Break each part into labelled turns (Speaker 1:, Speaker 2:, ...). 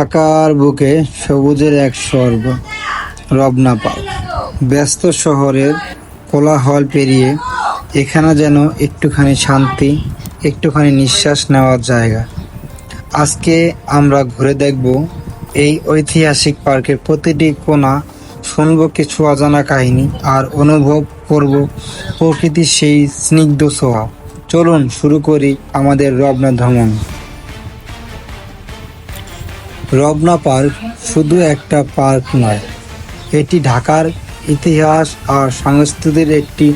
Speaker 1: ঢাকার বুকে সবুজের এক স্বর্গ, রবনা পার্ক ব্যস্ত শহরের কোলাহল পেরিয়ে এখানে যেন একটুখানি শান্তি, একটুখানি নিঃশ্বাস নেওয়ার জায়গা। আজকে আমরা ঘুরে দেখব এই ঐতিহাসিক পার্কের প্রতিটি কোণা, শুনব কিছু অজানা কাহিনী আর অনুভব করব প্রকৃতির সেই স্নিগ্ধ ছোঁয়া। চলুন শুরু করি আমাদের রবনা ভ্রমণ। রবনা পার্ক শুধু একটা পার্ক নয়, এটি ঢাকার ইতিহাস আর সংস্কৃতির একটি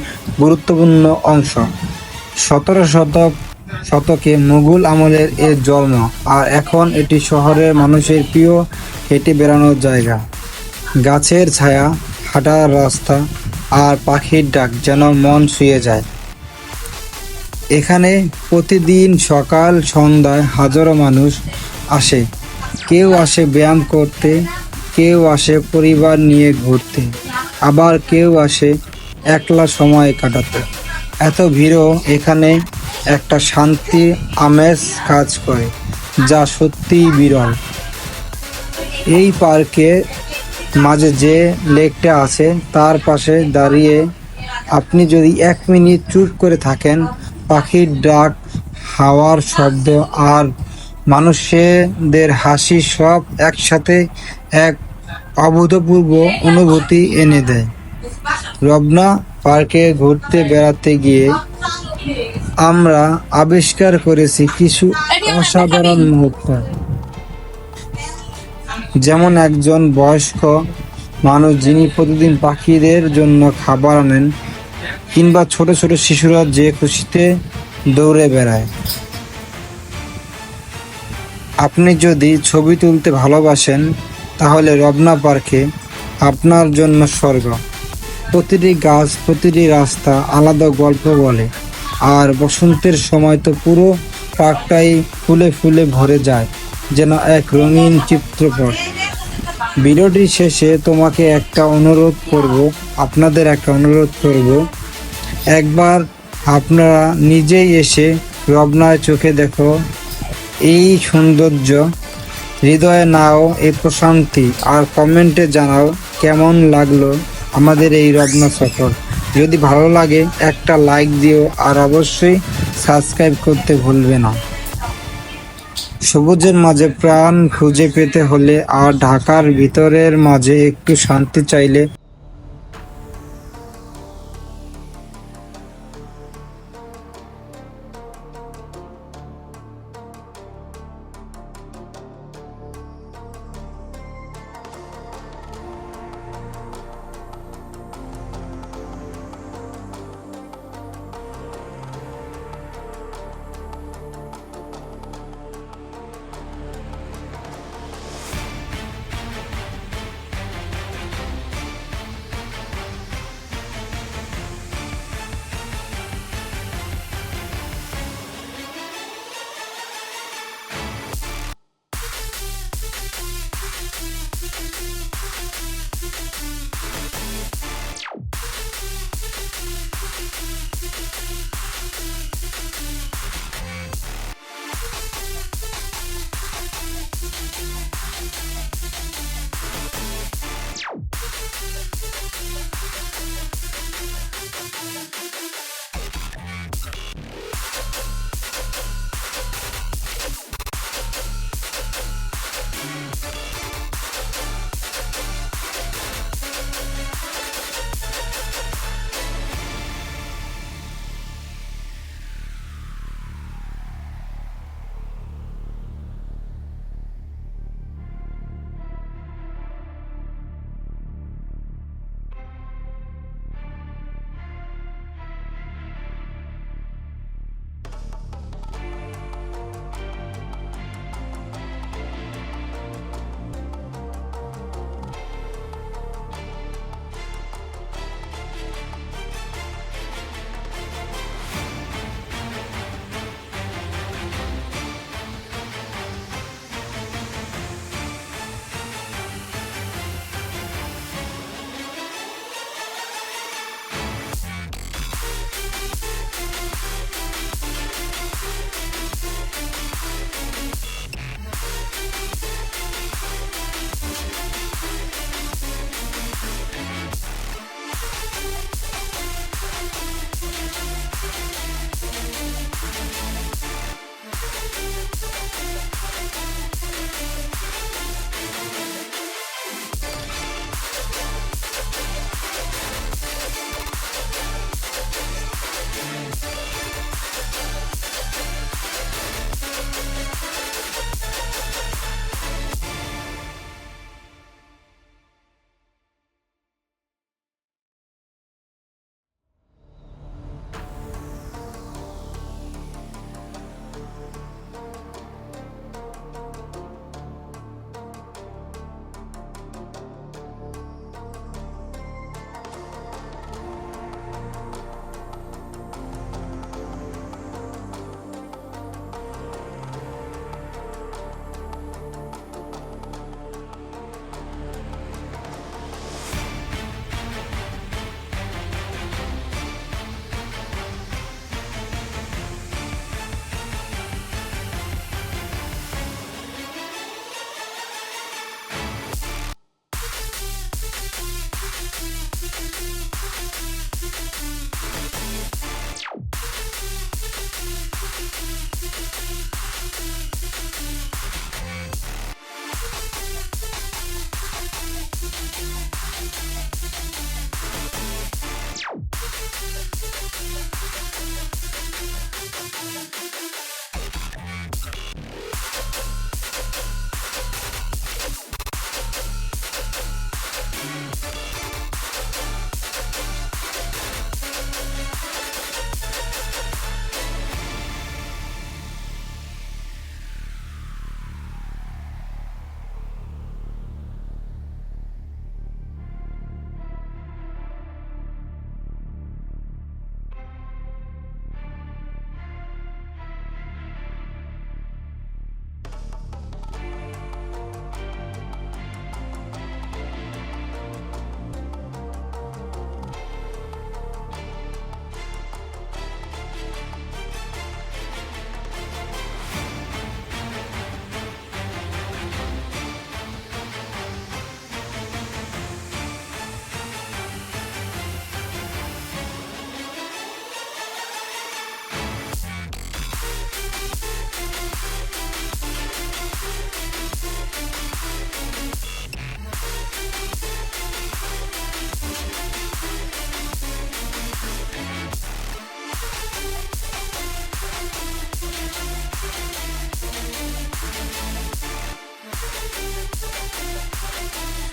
Speaker 1: গুরুত্বপূর্ণ অংশ। সতেরো শতক, শতকে মুঘল আমলের এর জন্ম, আর এখন এটি শহরের মানুষের প্রিয় হেঁটে বেড়ানোর জায়গা। গাছের ছায়া, হাঁটার রাস্তা আর পাখির ডাক যেন মন শুয়ে যায়। এখানে প্রতিদিন সকাল সন্ধ্যায় হাজারো মানুষ আসে। কেউ আসে ব্যায়াম করতে, কেউ আসে পরিবার নিয়ে ঘুরতে, আবার কেউ আসে একলা সময় কাটাতে। এত ভিড়ও এখানে একটা শান্তি, আমেজ কাজ করে, যা সত্যিই বিরল। এই পার্কে মাঝে যে লেকটা আছে, তার পাশে দাঁড়িয়ে আপনি যদি এক মিনিট চুপ করে থাকেন, পাখির ডাক, হাওয়ার শব্দ আর মানুষদের হাসি সব একসাথে এক অভূতপূর্ব অনুভূতি এনে দেয়। রবনা পার্কে ঘুরতে বেড়াতে গিয়ে আমরা আবিষ্কার করেছি কিছু অসাধারণ মুহূর্ত। যেমন একজন বয়স্ক মানুষ যিনি প্রতিদিন পাখিদের জন্য খাবার আনেন কিংবা ছোট ছোট শিশুরা যে খুশিতে দৌড়ে বেড়ায়। আপনি যদি ছবি তুলতে ভালোবাসেন, তাহলে রবনা পার্কে আপনার জন্য স্বর্গ। প্রতিটি গাছ, প্রতিটি রাস্তা আলাদা গল্প বলে, আর বসন্তের সময় তো পুরো পার্কটাই ফুলে ফুলে ভরে যায়, যেন এক রঙিন চিত্রপট। ভিডিওটি শেষে তোমাকে একটা অনুরোধ করব, আপনাদের একটা অনুরোধ করব। একবার আপনারা নিজেই এসে রবনায় চোখে দেখো এই সৌন্দর্য, হৃদয়ে নাও এই প্রশান্তি আর কমেন্টে জানাও কেমন লাগল আমাদের এই রত্ন সফর। যদি ভালো লাগে একটা লাইক দিও আর অবশ্যই সাবস্ক্রাইব করতে ভুলবে না। সবুজের মাঝে প্রাণ খুঁজে পেতে হলে আর ঢাকার ভিতরের মাঝে একটু শান্তি চাইলে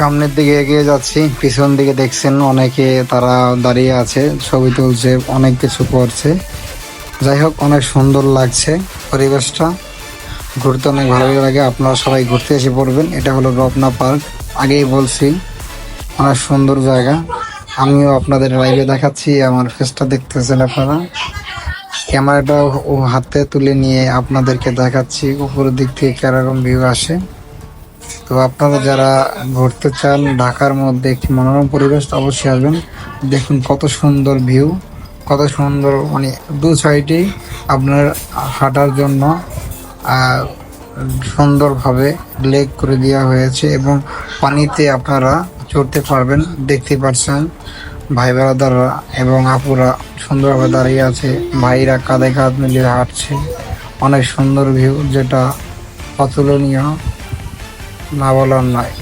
Speaker 1: সামনের দিকে এগিয়ে যাচ্ছি। পিছন দিকে দেখছেন অনেকে তারা দাঁড়িয়ে আছে, ছবি তুলছে, অনেক কিছু করছে। যাই হোক, অনেক সুন্দর লাগছে পরিবেশটা। ঘুরতে অনেক ভালো লাগে, আপনারা সবাই ঘুরতে এসে পড়বেন। এটা হলো রপনা পার্ক, আগেই বলছি, অনেক সুন্দর জায়গা। আমিও আপনাদের লাইভে দেখাচ্ছি, আমার ফেসটা দেখতেছেন আপনারা। ক্যামেরাটা হাতে তুলে নিয়ে আপনাদেরকে দেখাচ্ছি, উপরের দিক থেকে কীরকম ভিউ আসে। তো আপনারা যারা ঘুরতে চান ঢাকার মধ্যে একটি মনোরম পরিবেশ, অবশ্যই আসবেন। দেখুন কত সুন্দর ভিউ, কত সুন্দর মানে দু সাইডেই আপনার হাঁটার জন্য সুন্দরভাবে লেক করে দেওয়া হয়েছে এবং পানিতে আপনারা চড়তে পারবেন, দেখতে পাচ্ছেন ভাই বেড়াদাররা এবং আপুরা সুন্দরভাবে দাঁড়িয়ে আছে, ভাইরা কাঁধে কাঁধ মিলিয়ে হাঁটছে। অনেক সুন্দর ভিউ, যেটা অতুলনীয়। না বলার নয়।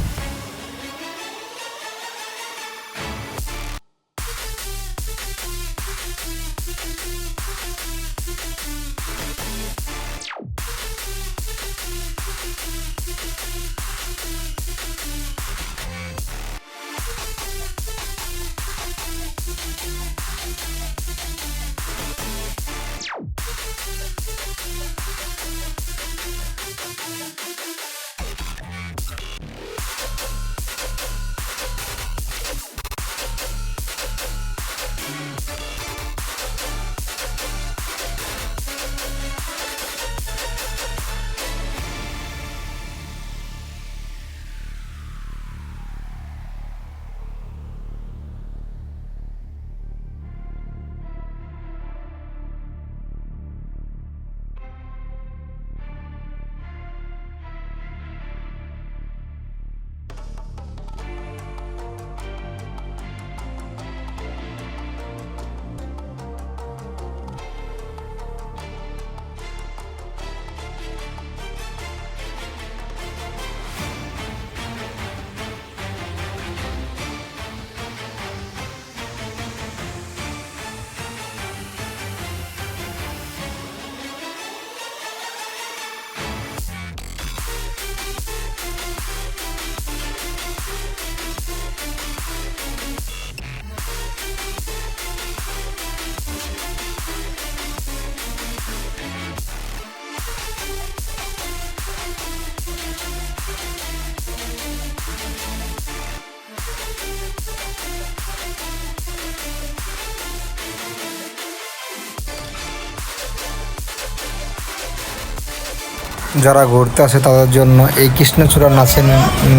Speaker 1: যারা ঘুরতে আসে তাদের জন্য এই কৃষ্ণচূড়া নাচের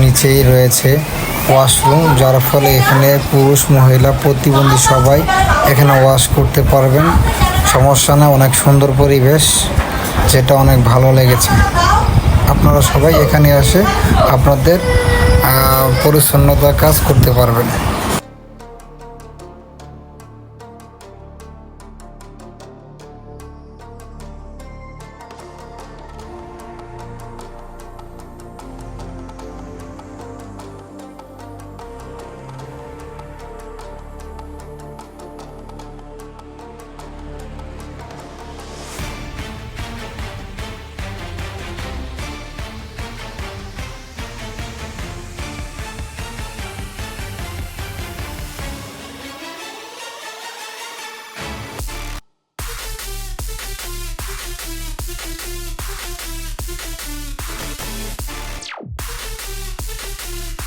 Speaker 1: নিচেই রয়েছে ওয়াশরুম, যার ফলে এখানে পুরুষ, মহিলা, প্রতিবন্ধী সবাই এখানে ওয়াশ করতে পারবেন। সমস্যা না, অনেক সুন্দর পরিবেশ, যেটা অনেক ভালো লেগেছে। আপনারা সবাই এখানে এসে আপনাদের পরিচ্ছন্নতার কাজ করতে পারবেন।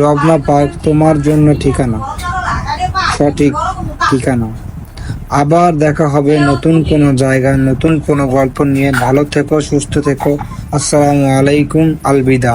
Speaker 1: রবনা পার্ক তোমার জন্য ঠিকানা। সঠিক ঠিকানা। আবার দেখা হবে নতুন কোনো জায়গায় নতুন কোনো গল্প নিয়ে। ভালো থেকো, সুস্থ থেকো। আসসালামু আলাইকুম, আলবিদা।